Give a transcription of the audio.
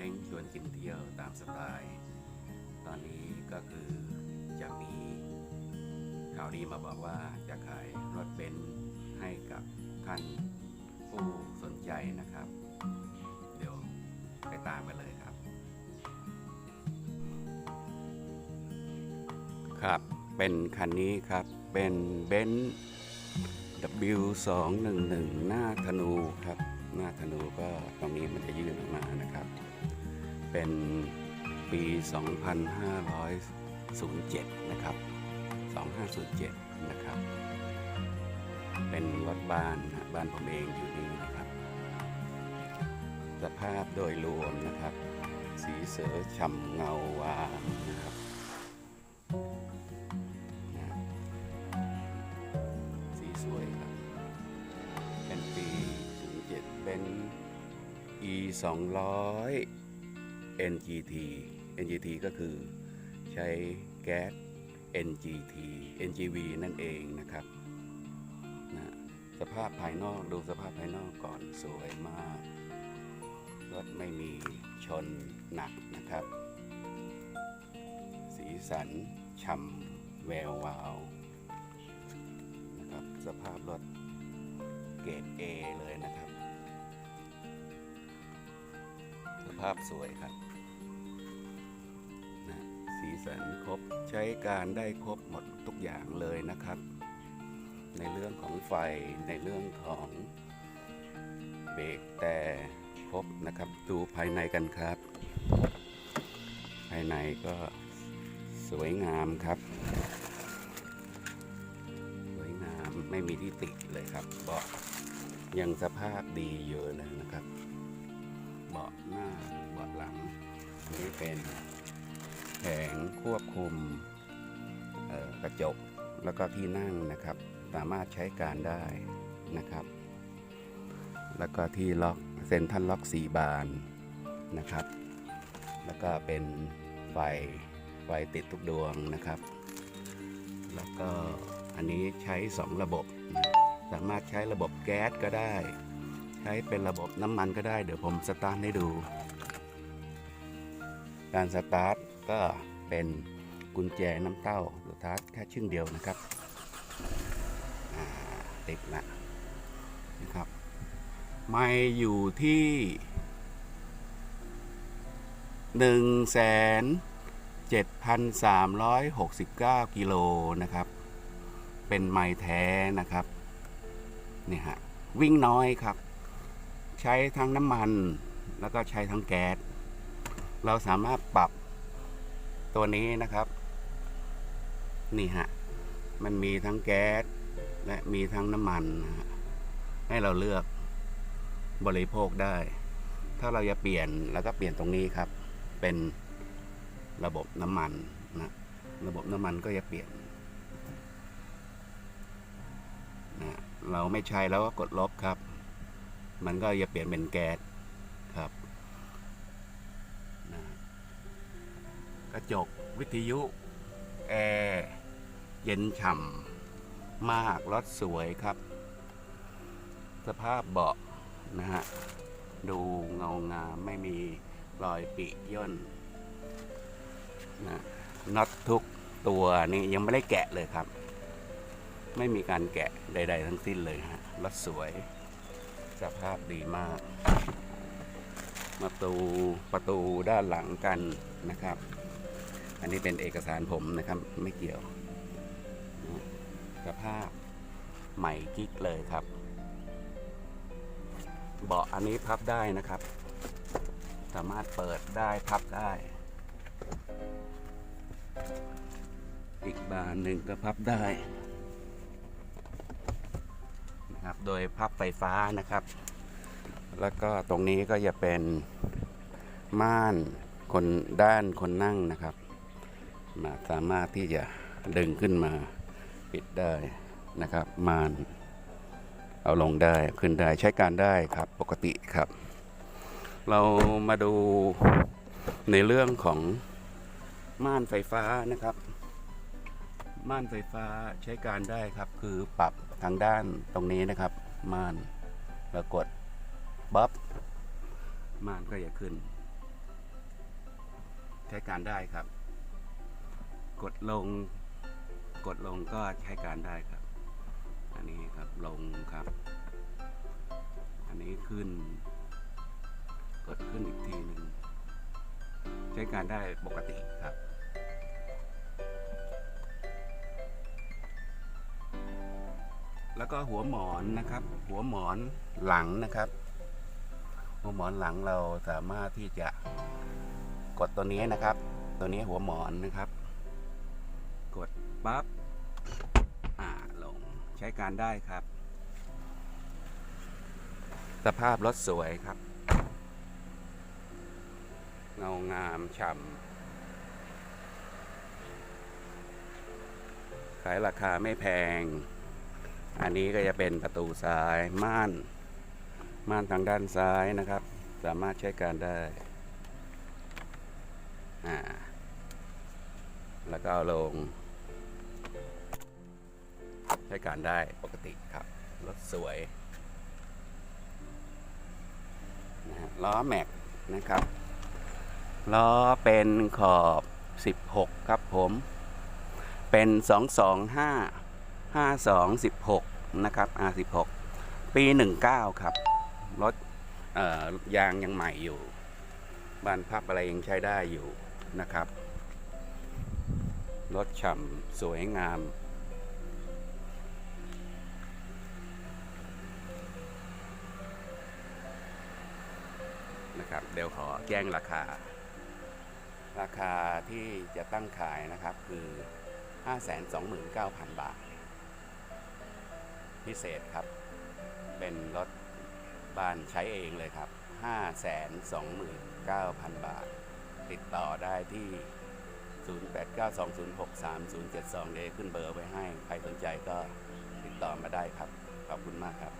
เล้งชวนกินเที่ยวตามสไตล์ตอนนี้ก็คือจะมีข่าวดีมาบอกว่าจะขายรถเบนซ์ให้กับท่านผู้สนใจนะครับ เดี๋ยวไปตามกันเลยครับ ครับเป็นคันนี้ครับเป็นเบนซ์ W211 หน้าธนูครับ หน้าธนูก็ตรงนี้มันจะยืด เป็นปี 2507 นะครับ 2507 นะครับ เป็นรถบ้านนะบ้านผมเองอยู่นี่นะครับ สภาพโดยรวมนะครับ สีเสือฉ่ำเงาวามนะครับสีสวยครับ เป็นปี 07 เป็น e 200 NGT NGT ก็คือใช้แก๊ส NGT NGV นั่นเองนะครับนะสภาพภายนอกดูสภาพภายนอกก่อนสวยมาก รถไม่มีชนหนักนะครับ สีสันฉ่ำแวววาวนะครับสภาพรถเกรด A เลยนะครับสภาพสวยครับ สันครบใช้การได้ครบหมดทุกอย่างเลยนะครับ ในเรื่องของไฟในเรื่องของเบรกแต่ครบนะครับ ดูภายในกันครับ ภายในก็สวยงามครับ สวยงามไม่มีที่ติเลยครับเบาะยังสภาพดีอยู่เลยนะครับ เบาะหน้าเบาะหลังนี่เป็น แผงควบคุมกระจกแล้วก็ที่นั่งนะครับ สามารถใช้การได้นะครับ แล้วก็ที่ล็อกเซ็นทรัลล็อกสีบานนะครับ แล้วก็เป็นไฟไฟติดทุกดวงนะครับ แล้วก็อันนี้ใช้ 2 ระบบ สามารถใช้ระบบแก๊สก็ได้ ใช้เป็นระบบน้ำมันก็ได้ เดี๋ยวผมสตาร์ทให้ดู การสตาร์ท ก็เป็นกุญแจน้ำเต้าสตาร์ทแค่ชึ่งเดียวนะครับติดละนะครับ ไม่อยู่ที่หนึ่งแสนเจ็ดพันสามร้อยหกสิบเก้ากิโลนะครับ เป็นไม้แท้นะครับนี่ฮะวิ่งน้อยครับ ใช้ทั้งน้ำมันแล้วก็ใช้ทั้งแก๊สเราสามารถปรับ ตัวนี้นะครับ นี่ฮะ มันมีทั้งแก๊ส และมีทั้งน้ำมันให้เราเลือกบริโภคได้ ถ้าเราจะเปลี่ยนแล้วก็เปลี่ยนตรงนี้ครับ เป็นระบบน้ำมันนะระบบน้ำมันก็จะเปลี่ยนนะเราไม่ใช้แล้วก็กดลบครับ มันก็จะเปลี่ยนเป็นแก๊สครับนะก ระจกวิทยุ แอร์เย็นฉ่ำมากรถสวยครับ สภาพเบาะนะฮะ ดูเงางามไม่มีรอยปิย่นนะน็อตทุกตัวนี่ยังไม่ได้แกะเลยครับ ไม่มีการแกะใด ๆ ทั้งสิ้นเลยฮะรถสวย สภาพดีมากประตูประตูด้านหลังกันนะครับ อันนี้เป็นเอกสารผมนะครับ ไม่เกี่ยวนะสภาพใหม่กิ๊กเลยครับ เบาะอันนี้พับได้นะครับ สามารถเปิดได้พับได้ อีกบานหนึ่งก็พับได้นะครับ โดยพับไฟฟ้านะครับ แล้วก็ตรงนี้ก็จะเป็นม่านคนด้านคนนั่งนะครับ มาสามารถที่จะดึงขึ้นมาปิดได้นะครับม่านเอาลงได้ขึ้นได้ใช้การได้ครับปกติครับ เรามาดูในเรื่องของม่านไฟฟ้านะครับ ม่านไฟฟ้าใช้การได้ครับ คือปรับทางด้านตรงนี้นะครับ ม่านแล้วกดบัฟม่านก็จะขึ้น ใช้การได้ครับ กดลง กดลงก็ใช้การได้ครับ อันนี้ครับลงครับ อันนี้ขึ้น กดขึ้นอีกทีหนึ่งใช้การได้ปกติครับแล้วก็หัวหมอนนะครับ หัวหมอนหลังนะครับ หัวหมอนหลังเราสามารถที่จะกดตัวนี้นะครับ ตัวนี้หัวหมอนนะครับ กดปั๊บ อ่า ลง ใช้การได้ครับ สภาพรถสวยครับ เงางามฉ่ำ ขายราคาไม่แพง อันนี้ก็จะเป็นประตูซ้าย ม่าน ม่านทางด้านซ้ายนะครับ สามารถใช้การได้ อ่าแล้วก็เอาลง ใช้การได้ปกติครับ รถสวยนะฮะล้อแม็กนะครับล้อเป็นขอบ 16 ครับผม เป็น 225 5216 นะครับ R16 ปี 19 ครับ รถยางยังใหม่อยู่ บานพับอะไรยังใช้ได้อยู่นะครับ รถฉ่ำสวยงาม นะครับ เดี๋ยวขอแจ้งราคา ราคาที่จะตั้งขายนะครับคือ 529,000 บาท พิเศษครับ เป็นรถบ้านใช้เองเลยครับ 529,000 บาท ติดต่อได้ที่ 0892063072 เดยวขึ้นเบอร์ไว้ให้ ใครสนใจก็ติดต่อมาได้ครับ ขอบคุณมากครับ